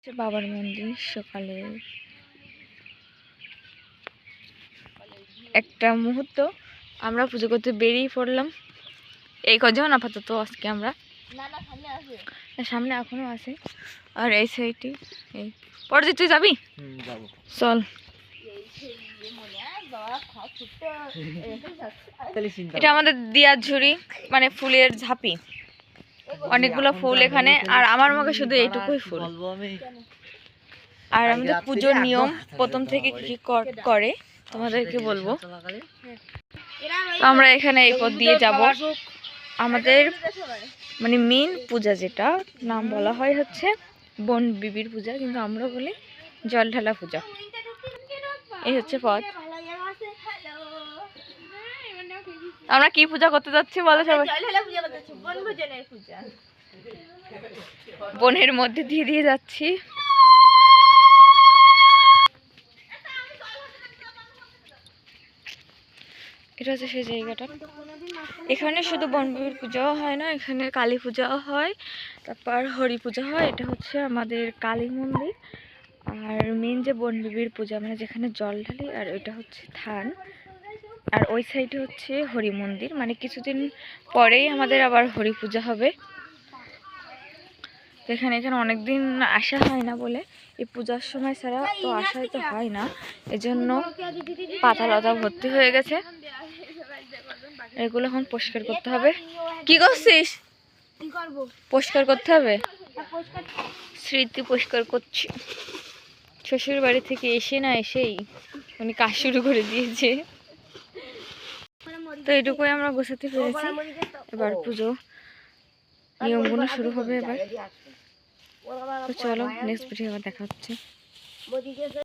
হচ্ছে বাবার মন্দির সকালে। একটা মুহূর্ত আমরা পুজো করতে বেরিয়ে পড়লাম। এই কজন? আপাতত আজকে আমরা। সামনে এখনও আছে। আর এই সাইডে এই পরে তুই যাবি? হুম চল। এটা আমাদের দিয়ার ঝুড়ি মানে ফুলের ঝাঁপি। অনেকগুলো ফুল এখানে আর আমার মুখে শুধু এইটুকুই ফুল। আর আমাদের পুজোর নিয়ম প্রথম থেকে কি করে তোমাদেরকে বলব। আমরা এখানে এই পথ দিয়ে যাব। আমাদের মানে মেন পূজা যেটা নাম বলা হয় হচ্ছে বন বিবির পূজা কিন্তু আমরা বলি জল ঢালা পূজা। এই হচ্ছে পথ। আমরা কি পূজা করতে যাচ্ছি বলো সবাই? বনের মধ্যে দিয়ে দিয়ে যাচ্ছি। এটা হচ্ছে সেই জায়গাটা। এখানে শুধু বনবিবির পূজাও হয় না এখানে কালী পূজাও হয় তারপর হরি পূজা হয় এটা হচ্ছে আমাদের কালী মন্দির। আর মেন যে বনবিবির পূজা মানে যেখানে জল ঢালি আর এটা হচ্ছে থান। আর ওই সাইডে হচ্ছে হরি মন্দির। মানে কিছুদিন পরেই আমাদের আবার হরি পূজা হবে। এখানে এখানে অনেক দিন আসা হয় না বলে। এই পূজার সময় ছাড়া তো আসা তো হয় না। এজন্য পাতা লতা ভর্তি হয়ে গেছে। এগুলো এখন পরিষ্কার করতে হবে। কি করছিস? পরিষ্কার করতে হবে? স্মৃতি পরিষ্কার করছি। শ্বশুর বাড়ি থেকে এসে না এসেই উনি কাজ শুরু করে দিয়েছে। তো এটুকুই আমরা গোছাতে পেরেছি। এবার পুজো নিয়মগুলো শুরু হবে এবার। চলো নেক্সট ভিডিও আবার দেখা হচ্ছে।